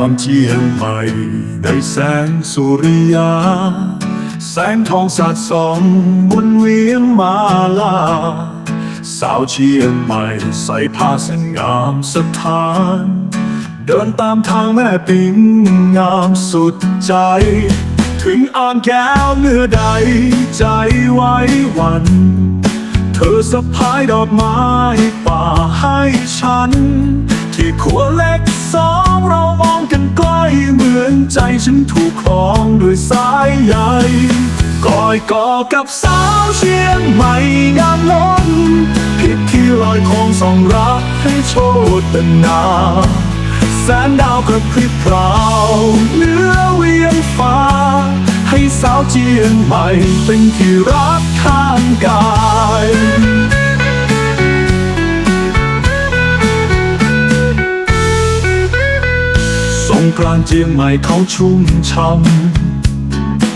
ามเจียงใหม่ได้แสงสุริยา แสงทองสาดส่องบนเวียงมาลา สาวเชียงใหม่ใส่ผ้าเส้นงามสถาน เดินตามทางแม่ปิงงามสุดใจ ถึงอ่านแก้วเนื้อใดใจไว้วัน เธอสะพายดอกไม้ป่าให้ฉัน ที่ขัว ด้วยสายใยกอยกอกับสาวเชียงใหม่งามล้นพิธีลอยคองสองรักให้โชดนา แสนดาวกระพริบพราวเหนือเวียงฟ้า ให้สาวเจียงใหม่เป็นที่รักข้างกายสงกรานเจียงใหม่เขาชุ่มช่ำ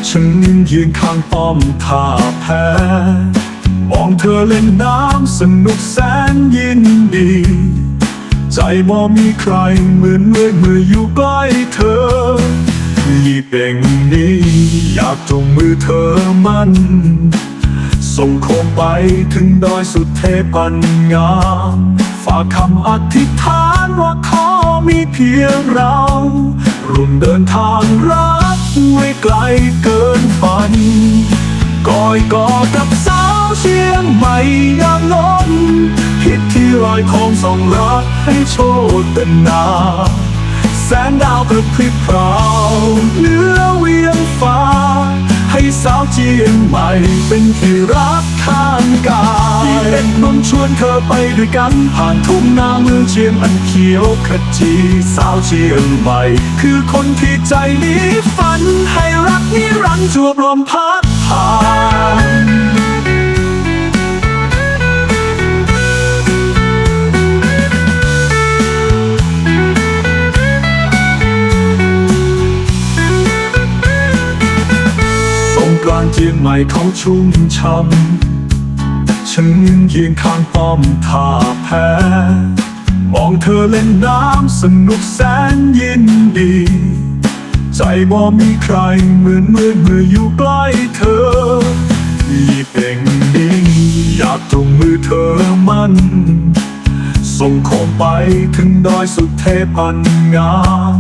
ฉันยืนข้างป้อมท่าแพมองเธอเล่นน้ำสนุกแสนยินดี ใจบ่มีใครเหมือนเมื่อเมื่ออยู่ใกล้เธอยี่เป่งนี้ อยากจงมือเธอมันส่งโคมไปถึงดอยสุดเทพันงามฝากคำอธิษฐานว่าขอมีเพียงเราร่วมเดินทางรัก ไว้ไกลเกินฝันกอยกอกับสาวเชียงใหม่งามล้นพิธีลอยคองสองรักให้โชดเป็นนาแสงดาวกระพริบพราวเหนือเวียงฟ้า สาวเจียงใหม่เป็นที่รักข้างกายที่เป็นนนชวนเธอไปด้วยกันผ่านทุ่งนาเมืองเชียงอันเขียวขจีสาวเชียงใหม่ คือคนที่ใจนี้ฝันให้รักนิรันดร์จวบลมพัดผ่าน กรานเจียงใหม่เขาชุ่มช่ำฉันยืนข้างป้อมท่าแพมองเธอเล่นน้ำสนุกแสนยินดี ใจบ่มีใครเหมือนเมื่อเมื่ออยู่ใกล้เธอยี่เป่งนี้อยากจงมือเธอมันส่งโคมไปถึงดอยสุดเทพันงาม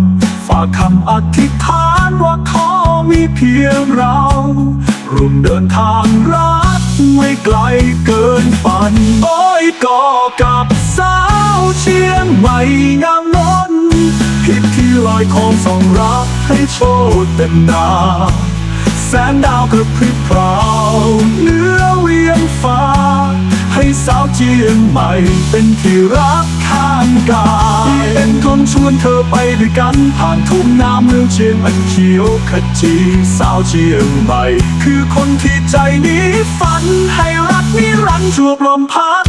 ฝากคำอธิษฐานว่าขอมีเพียงเรา ร่วมเดินทางรักไม่ไกลเกินฝันโอ้ยก่อกับสาวเชียงใหม่งามล้นพิธีลอยของสองรักให้โชดเต็มดา แสงดาวกระพริบพราวเหนือเวียงฟ้า เชียงใหม่เป็นที่รักข้างกายเป็นคนชวนเธอไปด้วยกันผ่านทุ่งนาเมืองเชียงอันเขียวขจีสาวเชียงใหม่ คือคนที่ใจนี้ฝันให้รักนิรันดร์ชั่วลมพัด